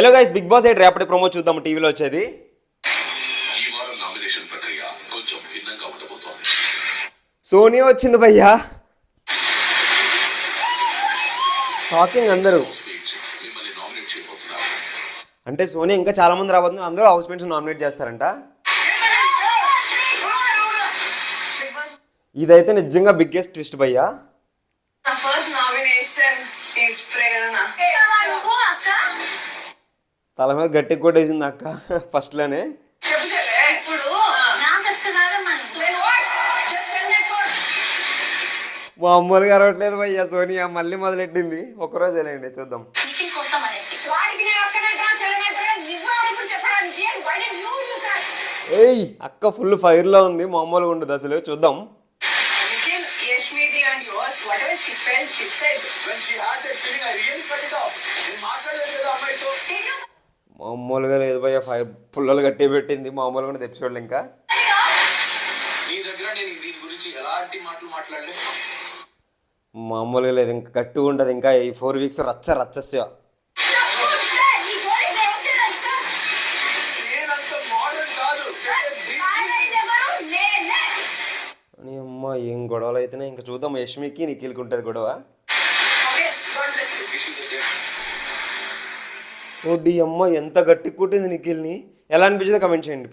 Hello guys Big Boss eight రేపటి promo చూద్దాం. టీవీలో వచ్చేది. ఈ వారం నామినేషన్ ప్రక్రియ కొంచెం భిన్నంగా ఉండబోతోంది. సోనియా వచ్చింది భయ్యా. షాకింగ్ అందరూ. అంటే సోనియా ఇంకా చాలా మంది రాబోతున్నారు. అందరూ హౌస్ మేట్స్ నామినేట్ చేస్తారంట. ఇదైతే నిజంగా బిగ్గెస్ట్ ట్విస్ట్ భయ్యా. ఫస్ట్ నామినేషన్ తల మీద గట్టి కొట్టేసింది అక్క ఫస్ట్లోనే చెప్పు చెల్లె ఇప్పుడు మామూలుగా అరవట్లేదు భయ్యా సోనియా మళ్ళీ మొదలెట్టింది. ఒకరోజు వెళ్ళండి చూద్దాం. ఏయ్ అక్క ఫుల్ ఫైర్లో ఉంది మామూలుగా ఉండదు అసలు చూద్దాం. Nikhil యష్మిది and she what when she had that feeling, I really cut it off. In my మామూలుగా లేదు భయ్యా ఫైవ్ పుల్లలు గట్టి పెట్టింది మామూలుగా ఎపిసోడ్లు ఇంకా. మామూలుగా లేదు ఇంకా గట్టిగా ఉండదు ఇంకా ఈ ఫోర్ వీక్స్ రచ్చ రచ్చస్య అమ్మ ఏం గొడవలు అయితేనే ఇంకా చూద్దాం యష్మికి నిఖిల్కి ఉంటుంది గొడవ. ఓకే ఓ డి అమ్మ ఎంత గట్టి కుట్టింది నిఖిల్ని? ఎలా అనిపించిందో కమెంట్ చేయండి